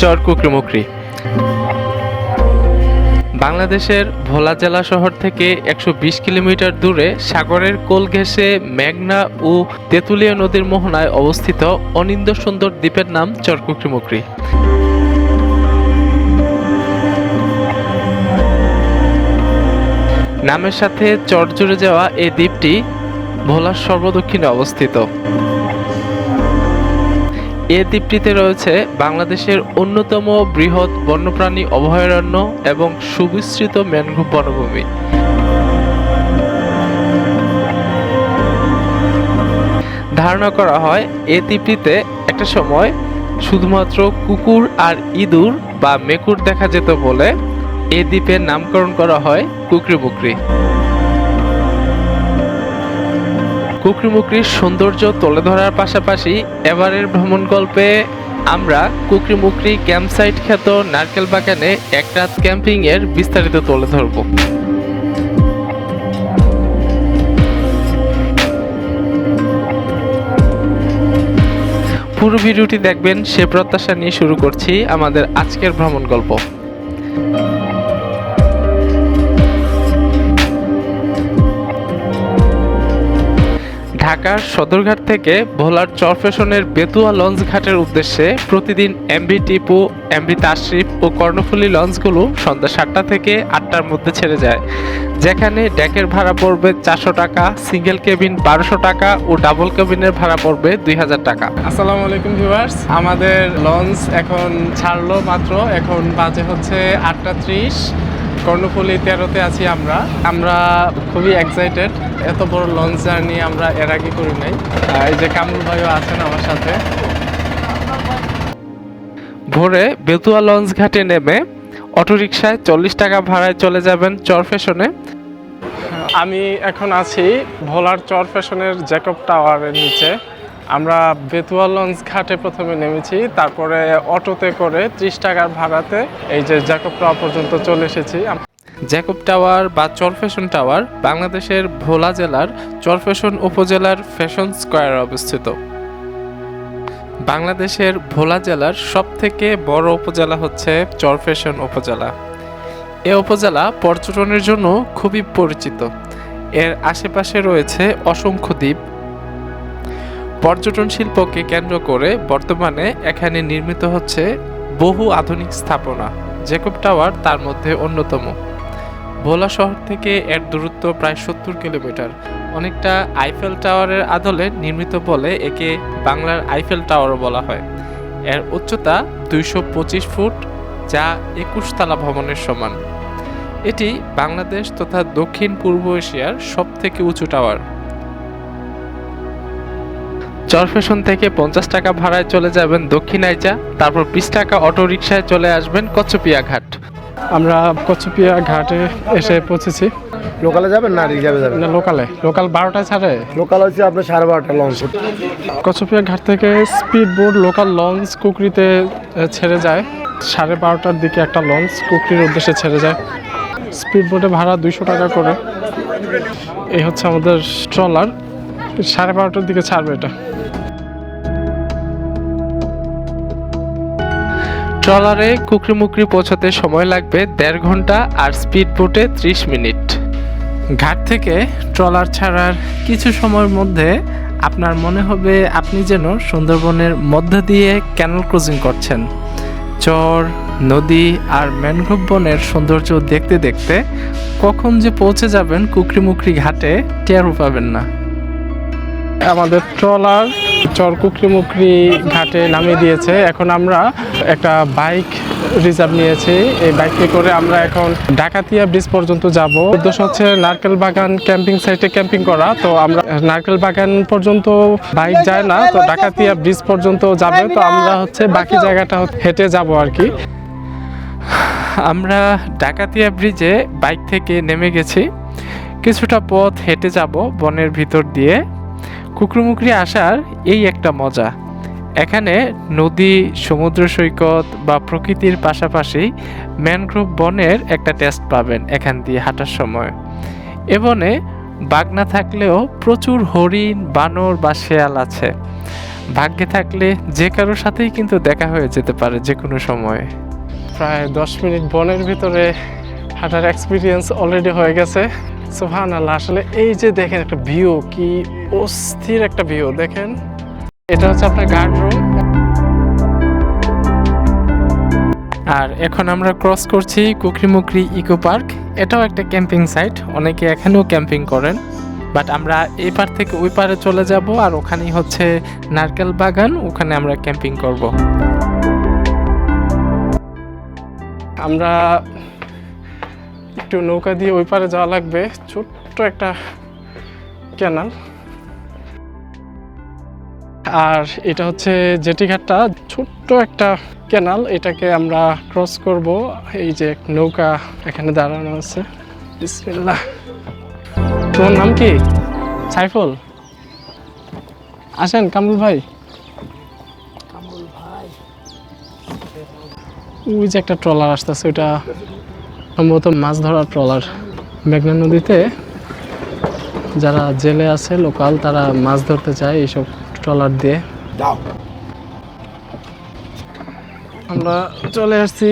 চর বাংলাদেশের ভোলা জেলা শহর থেকে একশো বিশ কিলোমিটার দূরে সাগরের কোল ঘেঁষে মেঘনা ও তেঁতুলিয়া নদীর মোহনায় অবস্থিত অনিন্দ সুন্দর দ্বীপের নাম চরকুকরিমুকরি নামের সাথে চর জুড়ে যাওয়া এই দ্বীপটি ভোলার সর্বদক্ষিণে অবস্থিত। এ দ্বীপটিতে রয়েছে বাংলাদেশের অন্যতম বৃহৎ বন্যপ্রাণী অভয়ারণ্য এবং সুবিস্তৃত ম্যানগ্রোভ বনভূমি। ধারণা করা হয়, এ দ্বীপটিতে একটা সময় শুধুমাত্র কুকুর আর ইঁদুর বা মেকুর দেখা যেত বলে এ দ্বীপের নামকরণ করা হয় কুকরিমুকরি কুকরিমুকরির সৌন্দর্য তুলে ধরার পাশাপাশি এবারের ভ্রমণ গল্পে আমরা কুকরিমুকরি ক্যাম্পসাইট খ্যাত নারকেল বাগানে এক রাত ক্যাম্পিং এর বিস্তারিত তুলে ধরব। পুরো ভিডিওটি দেখবেন, সে প্রত্যাশা নিয়ে শুরু করছি আমাদের আজকের ভ্রমণ গল্প। ঢাকার সদরঘাট থেকে ভোলার চরফেশনের বেতুয়া লঞ্চ ঘাটের উদ্দেশ্যে প্রতিদিন এমবি টিপু, এমবি তাশরিফ ও কর্ণফুলী লঞ্চগুলো সন্ধ্যা সাতটা থেকে আটটার মধ্যে ছেড়ে যায়। যেখানে ডেকের ভাড়া পড়বে চারশো টাকা, সিঙ্গেল কেবিন বারোশো টাকা ও ডাবল কেবিনের ভাড়া পড়বে দুই হাজার টাকা। আসসালামু আলাইকুম ভিউয়ার্স, আমাদের লঞ্চ এখন ছাড়লো মাত্র, এখন বাজে হচ্ছে আটটা ত্রিশ। কর্ণফুলি তেরোতে আছি আমরা। আমরা খুবই এক্সাইটেড এত বড় লঞ্চ জার্নি আমরা এর আগে করি নাই। এই যে কামরুল ভাইও আছেন আমার সাথে। ভোরে বেতুয়া লঞ্চ ঘাটে নেমে অটোরিকশায় চল্লিশ টাকা ভাড়ায় চলে যাবেন চর ফ্যাশনে। আমি এখন আছি ভোলার চর ফ্যাশনের জ্যাকব টাওয়ারের নিচে। আমরা বেতুয়া লঞ্চ ঘাটে প্রথমে নেমেছি, তারপরে অটোতে করে ত্রিশ টাকার ভাড়াতে এই যে জ্যাকব টাওয়ার পর্যন্ত চলে এসেছি। জ্যাকব টাওয়ার বা চরফেশন টাওয়ার বাংলাদেশের ভোলা জেলার চরফেশন উপজেলার ফ্যাশন স্কোয়ারে অবস্থিত। বাংলাদেশের ভোলা জেলার সবথেকে বড় উপজেলা হচ্ছে চরফেশন উপজেলা। এ উপজেলা পর্যটনের জন্য খুবই পরিচিত। এর আশেপাশে রয়েছে অসংখ্য দ্বীপ পর্যটন শিল্পকে কেন্দ্র করে বর্তমানে এখানে নির্মিত হচ্ছে বহু আধুনিক স্থাপনা। জেকব টাওয়ার তার মধ্যে অন্যতম। ভোলা শহর থেকে এর দূরত্ব প্রায় সত্তর কিলোমিটার। অনেকটা আইফেল টাওয়ারের আদলে নির্মিত বলে একে বাংলার আইফেল টাওয়ারও বলা হয়। এর উচ্চতা দুইশো পঁচিশ ফুট, যা একুশ তালা ভবনের সমান। এটি বাংলাদেশ তথা দক্ষিণ পূর্ব এশিয়ার সবথেকে উঁচু টাওয়ার চরফেশন থেকে পঞ্চাশ টাকা ভাড়ায় চলে যাবেন দক্ষিণ আইচা তারপর বিশ টাকা অটো রিক্সায় চলে আসবেন কচ্চপিয়া ঘাট আমরা কচুপিয়া ঘাটে এসে পৌঁছেছি। লোকালে যাবেন না রিজার্ভে যাবেন? না লোকালে লোকাল বারোটায় ছাড়ে। লোকাল হচ্ছে আপনার সাড়ে বারোটা লঞ্চ কচুপিয়া ঘাট থেকে স্পিড বোট লোকাল লঞ্চ কুকরিতে ছেড়ে যায়। সাড়ে বারোটার দিকে একটা লঞ্চ কুকরির উদ্দেশ্যে ছেড়ে যায়। স্পিড বোটে ভাড়া দুইশো টাকা করে। এই হচ্ছে আমাদের ট্রলার সাড়ে বারোটার দিকে ছাড়বে এটা। ট্রলারে কুকরিমুকরি পৌঁছাতে সময় লাগবে দেড় ঘণ্টা আর স্পিড বোটে ত্রিশ মিনিট। ঘাট থেকে ট্রলার ছাড়ার কিছু সময়ের মধ্যে আপনার মনে হবে আপনি যেন সুন্দরবনের মধ্য দিয়ে ক্যানেল ক্রসিং করছেন। চর, নদী আর ম্যানগ্রোভ বনের সৌন্দর্য দেখতে দেখতে কখন যে পৌঁছে যাবেন কুকরিমুকরি ঘাটে টেরও পাবেন না। আমাদের ট্রলার চর কুকরি মুকরি ঘাটে নামিয়ে দিয়েছে। এখন আমরা একটা বাইক রিজার্ভ নিয়েছি। এই বাইকে করে আমরা এখন ডাকাতিয়া ব্রিজ পর্যন্ত যাব। উদ্দেশ্য হচ্ছে নারকেল বাগান ক্যাম্পিং সাইটে ক্যাম্পিং করা। তো আমরা নারকেল বাগান পর্যন্ত বাইক যায় না, তো ডাকাতিয়া ব্রিজ পর্যন্ত যাবে। তো আমরা হচ্ছে বাকি জায়গাটা হেঁটে যাব আর কি। আমরা ডাকাতিয়া ব্রিজে বাইক থেকে নেমে গেছি। কিছুটা পথ হেঁটে যাব বনের ভিতর দিয়ে। কুকরুমুকরি আসার এই একটা মজা। এখানে নদী, সমুদ্র সৈকত বা প্রকৃতির পাশাপাশি ম্যানগ্রোভ বনের একটা টেস্ট পাবেন এখান দিয়ে হাঁটার সময়। এ বনে বাঘ না থাকলেও প্রচুর হরিণ, বানর বা শেয়াল আছে। ভাগ্যে থাকলে যে কারোর সাথেই কিন্তু দেখা হয়ে যেতে পারে যে কোনো সময়ে। প্রায় দশ মিনিট বনের ভিতরে হাঁটার এক্সপিরিয়েন্স অলরেডি হয়ে গেছে। সোহান আল্লাহ আসলে এই যে দেখেন একটা ভিউ কি অস্থির একটা ভিউ দেখেন। এটা হচ্ছে আপনার গার্ড রুম আর এখন আমরা ক্রস করছি কুকরিমুকরি ইকো পার্ক এটাও একটা ক্যাম্পিং সাইট অনেকে এখানেও ক্যাম্পিং করেন। বাট আমরা এই পার থেকে ওই পারে চলে যাব, আর ওখানেই হচ্ছে নারকেল বাগান, ওখানে আমরা ক্যাম্পিং করব। আমরা একটু নৌকা দিয়ে ওই পারে যাওয়া লাগবে। ছোট্ট একটা ক্যানাল আর এটা হচ্ছে জেটিঘাটটা। ছোট্ট একটা ক্যানাল এটাকে আমরা ক্রস করব। এই যে নৌকা এখানে দাঁড়ানো আছে। বিসমিল্লাহ। তোমার নাম কি? সাইফুল। আসেন কামরুল ভাই। ওই যে একটা ট্রলার আসতেছে ওইটা সম্ভবত মাছ ধরার ট্রলার। মেঘনা নদীতে যারা জেলে আছে লোকাল তারা মাছ ধরতে চায় এইসব ট্রলার দিয়ে। আমরা চলে আসছি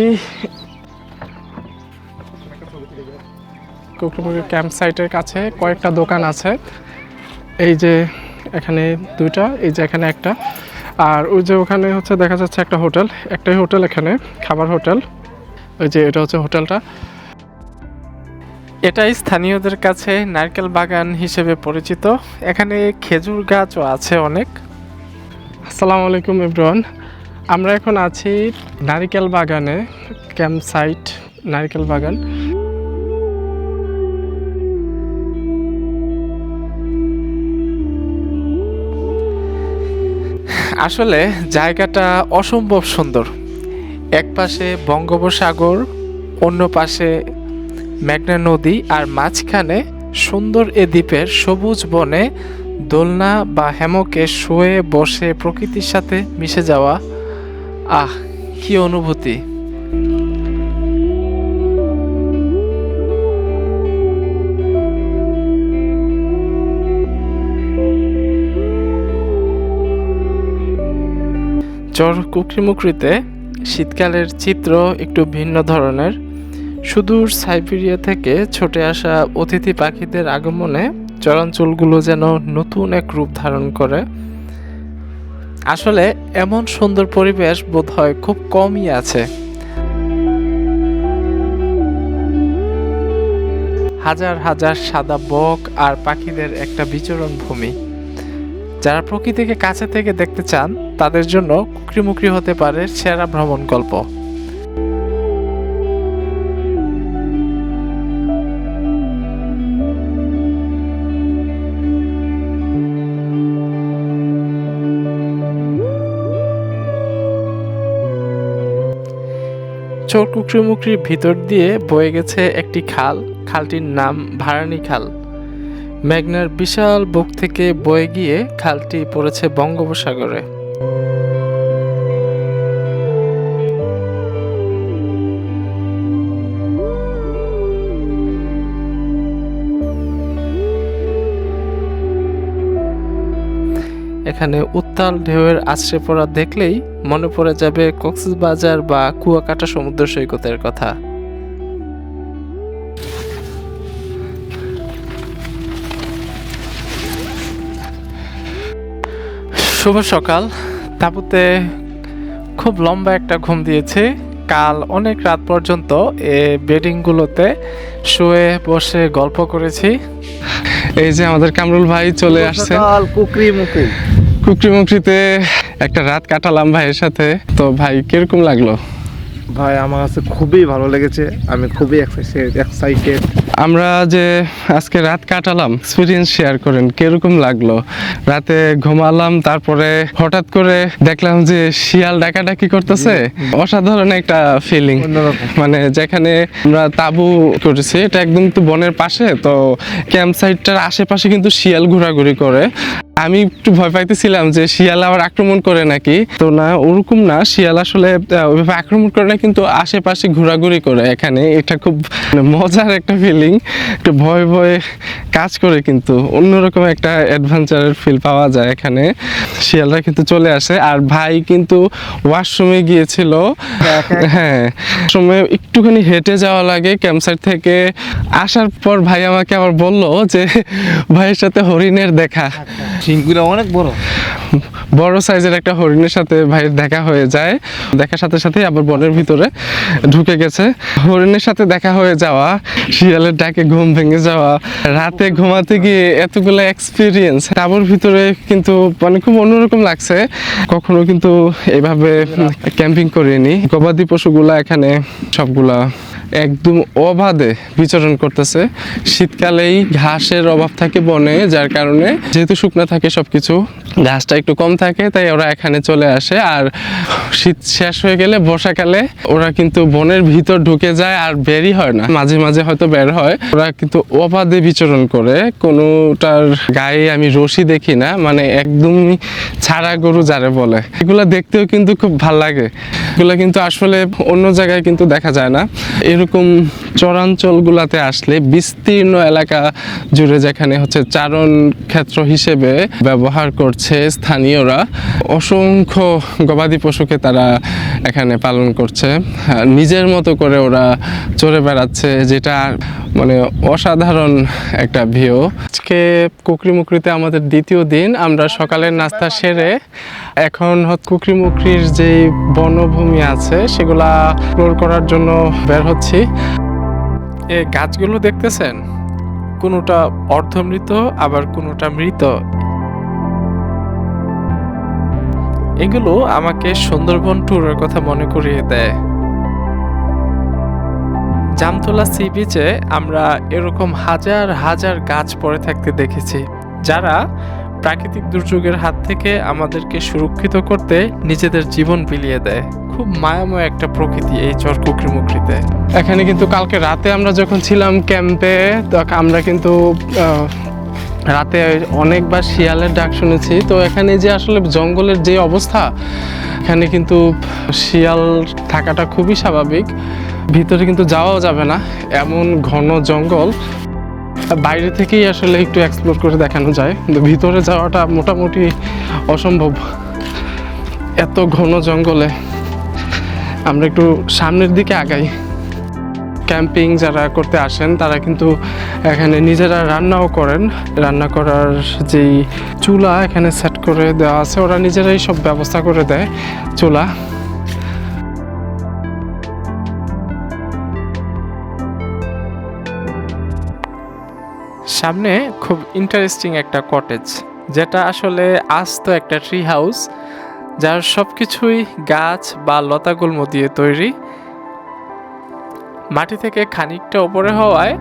কুকুরপুকুর ক্যাম্প সাইটের কাছে। কয়েকটা দোকান আছে। এই যে এখানে দুইটা এই যে এখানে একটা। আর ওই যে ওখানে হচ্ছে দেখা যাচ্ছে একটা হোটেল। একটাই হোটেল এখানে খাবার হোটেল। ওই যে এটা হচ্ছে হোটেলটা। এটাই স্থানীয়দের কাছে নারকেল বাগান হিসেবে পরিচিত। এখানে খেজুর গাছও আছে অনেক। আসসালামু আলাইকুম, এভরিওয়ান। আমরা এখন আছি নারিকেল বাগানে, ক্যাম্প সাইট, নারিকেল বাগান। আসলে জায়গাটা অসম্ভব সুন্দর। এক পাশে বঙ্গোপসাগর, অন্য পাশে মেঘনা নদী আর মাঝখানে সুন্দর এ দ্বীপের সবুজ বনে দোলনা বা হ্যামকে শুয়ে বসে প্রকৃতির সাথে মিশে যাওয়া। আহ, কি অনুভূতি! চর কুকরিমুকরিতে শীতকালের চিত্র একটু ভিন্ন ধরনের। সুদূর সাইবেরিয়া থেকে ছুটে আসা অতিথি পাখিদের আগমনে চরাঞ্চলগুলো যেন নতুন এক রূপ ধারণ করে। আসলে এমন সুন্দর পরিবেশ বোধ হয় খুব কমই আছে। হাজার হাজার সাদা বক আর পাখিদের একটা বিচরণ ভূমি। যারা প্রকৃতিকে কাছে থেকে দেখতে চান, তাদের জন্য কুকরিমুকরি হতে পারে সেরা ভ্রমণ গল্প। চোর কুকরিমুকরির ভিতর দিয়ে বয়ে গেছে একটি খাল। খালটির নাম ভারানি খাল। মেঘনার বিশাল বুক থেকে বয়ে গিয়ে খালটি পড়েছে বঙ্গোপসাগরে। এখানে উত্তাল ঢেউয়ের আছড়ে পড়া দেখলেই মনে পড়ে যাবে কক্সবাজার বা কুয়াকাটা সমুদ্র সৈকতের কথা। শুভ সকাল। তাঁবুতে খুব লম্বা একটা ঘুম দিয়েছে। কাল অনেক রাত পর্যন্ত এ বেডিংগুলোতে শুয়ে বসে গল্প করেছি। এই যে আমাদের কামরুল ভাই চলে আসছে। কুকরি মুকরি কুকরি মুকরিতে একটা রাত কাটালাম ভাইয়ের সাথে। তো ভাই কীরকম লাগল? ভাই আমার কাছে খুবই ভালো লেগেছে। আমি খুবই এক্সাইটেড আমরা যে আজকে রাত কাটালাম এক্সপিরিয়েন্স শেয়ার করেন কীরকম লাগল? রাতে ঘুমালাম তারপরে হঠাৎ করে দেখলাম যে শিয়াল ডাকাডাকি করতেছে। অসাধারণ একটা ফিলিং মানে যেখানে আমরা তাবু করেছি এটা একদম তো বনের পাশে তো ক্যাম্প সাইটটার আশেপাশে কিন্তু শিয়াল ঘোরাঘুরি করে। আমি একটু ভয় পাইতেছিলাম যে শিয়াল আবার আক্রমণ করে নাকি। তো না, ওরকম না, শিয়াল আসলে ওইভাবে আক্রমণ করে না, কিন্তু আশেপাশে ঘোরাঘুরি করে এখানে। এটা খুব মানে মজার একটা ফিলিং একটু ভয় ভয়ে কাজ করে কিন্তু অন্যরকম একটা অ্যাডভেঞ্চারের ফিল পাওয়া যায় এখানে। শিয়ালরা কিন্তু চলে আসে। আর ভাই কিন্তু ওয়াশরুমে গিয়েছিল। হ্যাঁ সময় একটুখানি হেঁটে যাওয়া লাগে ক্যাম্পসাইট থেকে। আসার পর ভাই আমাকে আবার বলল যে, ভাইয়ের সাথে হরিণের দেখা। সিংগুলো অনেক বড়। বড় সাইজের একটা হরিণের সাথে ভাইয়ের দেখা হয়ে যায়। দেখার সাথে সাথে আবার বনের ভিতরে ঢুকে গেছে। হরিণের সাথে দেখা হয়ে যাওয়া, শিয়ালের ডাকে ঘুম ভেঙে যাওয়া, রাতে ঘুমাতে গিয়ে এতগুলো এক্সপিরিয়েন্স তাবর ভিতরে কিন্তু মানে খুব অন্যরকম লাগছে। কখনো কিন্তু এভাবে ক্যাম্পিং করিনি। গবাদি পশুগুলা এখানে সবগুলা একদম অবাধে বিচরণ করতেছে। শীতকালেই ঘাসের অভাব থাকে বনে, যার কারণে যেহেতু শুকনো থাকে সবকিছু, ঘাসটা একটু কম থাকে, তাই ওরা এখানে চলে আসে। আর শীত শেষ হয়ে গেলে বর্ষাকালে ওরা কিন্তু বনের ভিতর ঢুকে যায় আর বেরই হয় না। মাঝে মাঝে হয়তো বের হয়। ওরা কিন্তু অবাধে বিচরণ করে। কোনোটার গায়ে আমি রশি দেখি না মানে একদমই ছাড়া গরু যারে বলে। এগুলা দেখতেও কিন্তু খুব ভালো লাগে। এগুলা কিন্তু আসলে অন্য জায়গায় কিন্তু দেখা যায় না। এরকম চরাঞ্চলগুলাতে আসলে বিস্তীর্ণ এলাকা জুড়ে যেখানে হচ্ছে চারণ ক্ষেত্র হিসেবে ব্যবহার করছে স্থানীয়রা। অসংখ্য গবাদি পশুকে তারা এখানে পালন করছে। হ্যাঁ, নিজের মতো করে ওরা চড়ে বেড়াচ্ছে যেটা মানে অসাধারণ একটা ভিউ। আজকে কুকরিমুকরিতে আমাদের দ্বিতীয় দিন আমরা সকালের নাস্তা সেরে এখন হচ্ছে কুকরিমুকরির যে বনভূমি আছে সেগুলা এক্সপ্লোর করার জন্য বের হচ্ছি। এ গাছগুলো দেখতেছেন? কোনোটা অর্ধমৃত, আবার কোনোটা মৃত? এগুলো আমাকে সুন্দরবন ট্যুরের কথা মনে করিয়ে দেয়। জামতলা সি বিচে আমরা এরকম হাজার হাজার গাছ পড়ে থাকতে দেখেছি, যারা প্রাকৃতিক দুর্যোগের হাত থেকে আমাদেরকে সুরক্ষিত করতে নিজেদের জীবন বিলিয়ে দেয়। খুব মায়াময় একটা প্রকৃতি এই চর চরকুকরিমুকরিতে এখানে কিন্তু কালকে রাতে আমরা যখন ছিলাম ক্যাম্পে তখন আমরা কিন্তু রাতে অনেকবার শিয়ালের ডাক শুনেছি। তো এখানে যে আসলে জঙ্গলের যে অবস্থা, এখানে কিন্তু শিয়াল থাকাটা খুবই স্বাভাবিক। ভিতরে কিন্তু যাওয়াও যাবে না। এমন ঘন জঙ্গল। বাইরে থেকেই আসলে একটু এক্সপ্লোর করে দেখানো যায়। কিন্তু ভিতরে যাওয়াটা মোটামুটি অসম্ভব। এত ঘন জঙ্গলে আমরা একটু সামনের দিকে আগাই। ক্যাম্পিং যারা করতে আসেন, তারা কিন্তু এখানে নিজেরা রান্নাও করেন। রান্না করার যেই চুলা এখানে সেট করে দেওয়া আছে, ওরা নিজেরাই সব ব্যবস্থা করে দেয় চুলা। সামনে খুব ইন্টারেস্টিং একটা কটেজ যেটা আসলে আস্ত একটা ট্রি হাউস যার সব কিছুই গাছ বা লতাগুল্ম দিয়ে তৈরি। মাটি থেকে খানিকটা ওপরে হওয়ায়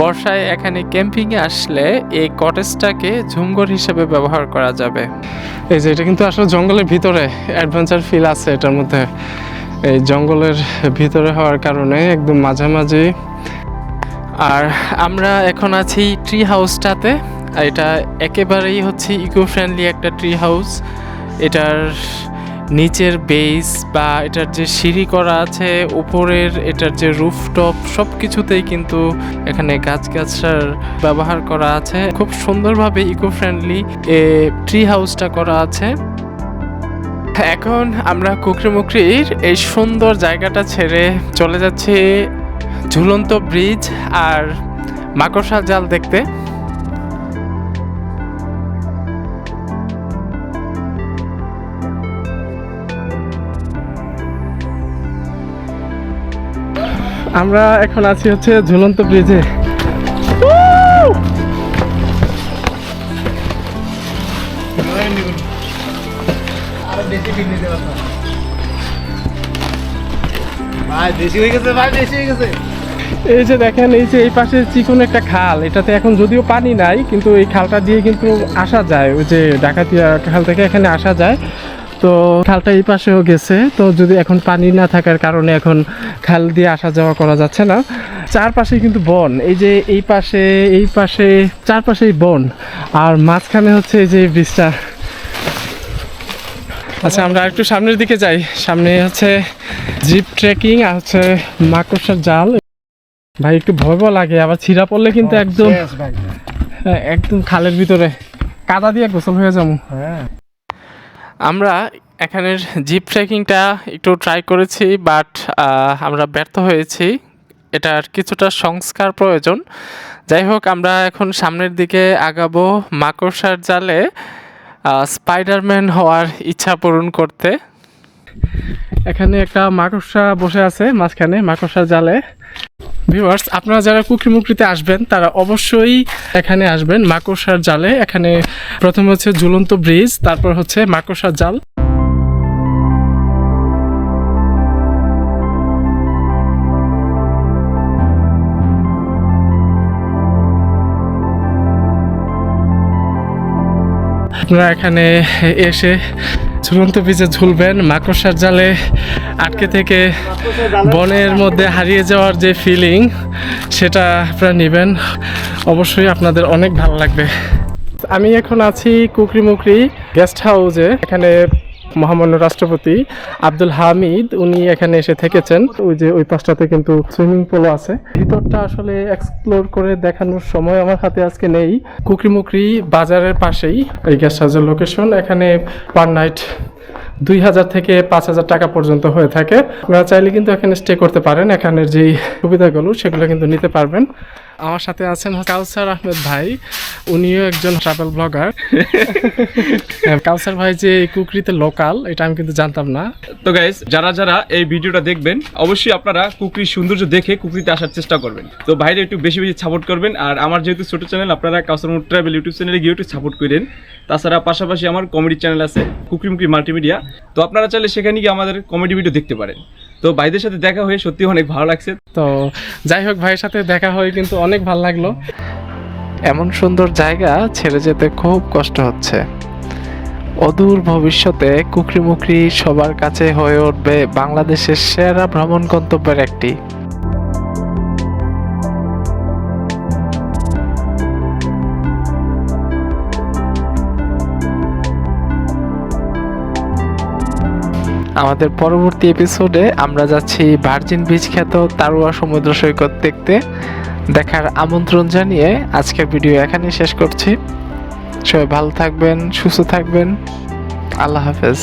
বর্ষায় এখানে ক্যাম্পিংয়ে আসলে এই কটেজটাকে ঝুমঘর হিসেবে ব্যবহার করা যাবে। এই যে এটা কিন্তু আসলে জঙ্গলের ভিতরে অ্যাডভেঞ্চার ফিল আছে এটার মধ্যে। এই জঙ্গলের ভিতরে হওয়ার কারণে একদম মাঝামাঝি। আর আমরা এখন আছি ট্রি হাউসটাতে এটা একেবারেই হচ্ছে ইকো ফ্রেন্ডলি একটা ট্রি হাউস এটার নিচের বেস বা এটার যে সিঁড়ি করা আছে, উপরের এটার যে রুফটপ সব কিছুতেই কিন্তু এখানে গাছ গাছগাছার ব্যবহার করা আছে। খুব সুন্দরভাবে ইকো ফ্রেন্ডলি এ ট্রি হাউসটা করা আছে। এখন আমরা কুকরিমুকরির এই সুন্দর জায়গাটা ছেড়ে চলে যাচ্ছি ঝুলন্ত ব্রিজ আর মাকড়সা জাল দেখতে। আমরা এখন আছি হচ্ছে ঝুলন্ত ব্রিজে। ভাই বেশি হয়ে গেছে ভাই বেশি হয়ে গেছে। এই যে দেখেন, এই যে এই পাশে চিকন একটা খাল। এটাতে এখন যদিও পানি নাই, কিন্তু এই খালটা দিয়ে কিন্তু আসা যায়। ওই যে ডাকাতিয়া খাল থেকে এখানে আসা যায়। তো খালটা এই পাশেও গেছে। তো যদি এখন পানি না থাকার কারণে এখন খাল দিয়ে আসা যাওয়া করা যাচ্ছে না। চারপাশে কিন্তু বন। এই যে এই পাশে এই পাশে, চারপাশেই বন। আর মাঝখানে হচ্ছে এই যে ব্রিজটা। আচ্ছা আমরা একটু সামনের দিকে যাই। সামনে হচ্ছে জিপ ট্রেকিং আর হচ্ছে মাকড়সার জাল। ভাই একটু ভয় ভয় লাগে আবার ছিঁড়া পড়লে কিন্তু একদম হ্যাঁ, একদম খালের ভিতরে। কাদা দিয়ে গোসল হয়ে যাব। হ্যাঁ। আমরা এখানের জিপ ট্রেকিংটা একটু ট্রাই করেছি বাট আমরা ব্যর্থ হয়েছি। এটার কিছুটা সংস্কার প্রয়োজন। যাই হোক আমরা এখন সামনের দিকে আগাবো মাকড়সার জালে স্পাইডারম্যান হওয়ার ইচ্ছা পূরণ করতে। এখানে একটা মাকড়সা বসে আছে মাঝখানে মাকড়সার জালে। ভিউয়ার্স আপনারা যারা কুকরিমুকরিতে আসবেন, তারা অবশ্যই এখানে আসবেন মাকড়সার জালে। এখানে প্রথমে হচ্ছে ঝুলন্ত ব্রিজ, তারপর হচ্ছে মাকড়সার জাল। আপনারা এখানে এসে ঝুলন্ত বীজে ঝুলবেন, মাকড়সার জালে আটকে থেকে বনের মধ্যে হারিয়ে যাওয়ার যে ফিলিং সেটা আপনারা নেবেন। অবশ্যই আপনাদের অনেক ভালো লাগবে। আমি এখন আছি কুকরি মুকরি গেস্ট হাউসে এখানে মহামান্য রাষ্ট্রপতি আব্দুল হামিদ, উনি এখানে এসে থেকেছেন। ওই যে ওই পাশটাতে কিন্তু সুইমিং পুলও আছে। ভিতরটা আসলে এক্সপ্লোর করে দেখানোর সময় আমার হাতে আজকে নেই। কুকরিমুকরি বাজারের পাশেই এই গেস্ট হাউসের লোকেশন এখানে পার নাইট দুই হাজার থেকে পাঁচ হাজার টাকা পর্যন্ত হয়ে থাকে। আপনারা চাইলে কিন্তু এখানে স্টে করতে পারেন। এখানের যেই সুবিধাগুলো, সেগুলো কিন্তু নিতে পারবেন। আমার সাথে আছেন কাউসার আহমেদ ভাই। উনিও একজন ট্রাভেল ব্লগার কাউসার ভাই যে কুকরিতে লোকাল এটা আমি কিন্তু জানতাম না। তো গাইস যারা যারা এই ভিডিওটা দেখবেন, অবশ্যই আপনারা কুকরির সৌন্দর্য দেখে কুকরিতে আসার চেষ্টা করবেন। তো বাইরে একটু বেশি বেশি সাপোর্ট করবেন, আর আমার যেহেতু ছোট চ্যানেল আপনারা কাউসার ট্রাভেল ইউটিউব চ্যানেলে গিয়ে একটু সাপোর্ট করেন। তাছাড়া পাশাপাশি আমার কমেডি চ্যানেল আছে কুকরি মুকরি মাল্টিমিডিয়া তো আপনারা চাইলে সেখানে গিয়ে আমাদের কমেডি ভিডিও দেখতে পারেন। তো ভাইদের সাথে দেখা হয়ে সত্যি অনেক ভালো লাগছে। তো যাই হোক ভাইয়ের সাথে দেখা হয়ে কিন্তু অনেক ভালো লাগল। এমন সুন্দর জায়গা ছেড়ে যেতে খুব কষ্ট হচ্ছে। অদূর ভবিষ্যতে কুকরি মুকরি সবার কাছে হয়ে উঠবে বাংলাদেশের সেরা ভ্রমণ গন্তব্যের একটি। আমাদের পরবর্তী এপিসোডে আমরা যাচ্ছি ভার্জিন বীজ খ্যাত তারুয়া সমুদ্র সৈকত দেখতে। দেখার আমন্ত্রণ জানিয়ে আজকের ভিডিও এখানেই শেষ করছি। সবাই ভালো থাকবেন, সুস্থ থাকবেন। আল্লাহ হাফেজ।